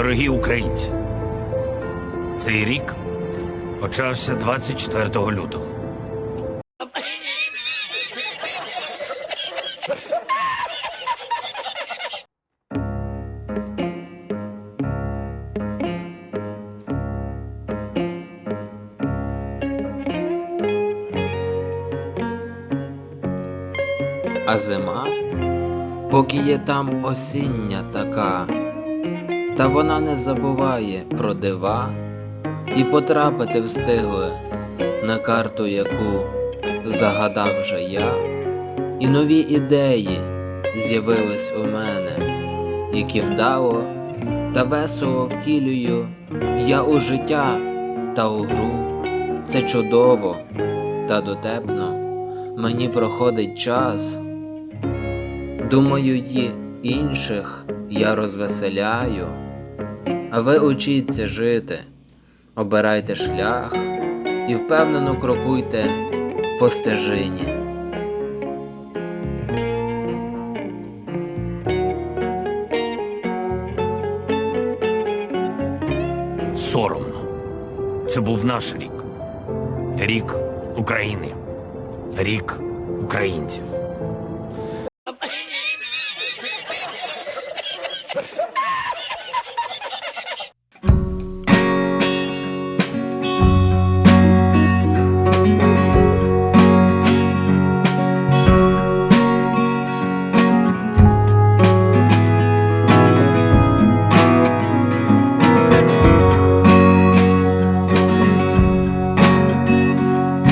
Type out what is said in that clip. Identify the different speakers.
Speaker 1: Дорогі українці, цей рік почався 24 лютого.
Speaker 2: А зима, поки є там осіння така, та вона не забуває про дива і потрапити встигли на карту, яку загадав вже я, і нові ідеї з'явились у мене, які вдало та весело втілюю я у життя та у гру. Це чудово та дотепно мені проходить час. Думаю, інших я розвеселяю, а ви учіться жити, обирайте шлях і впевнено крокуйте по стежині.
Speaker 1: Соромно. Це був наш рік. Рік України. Рік українців.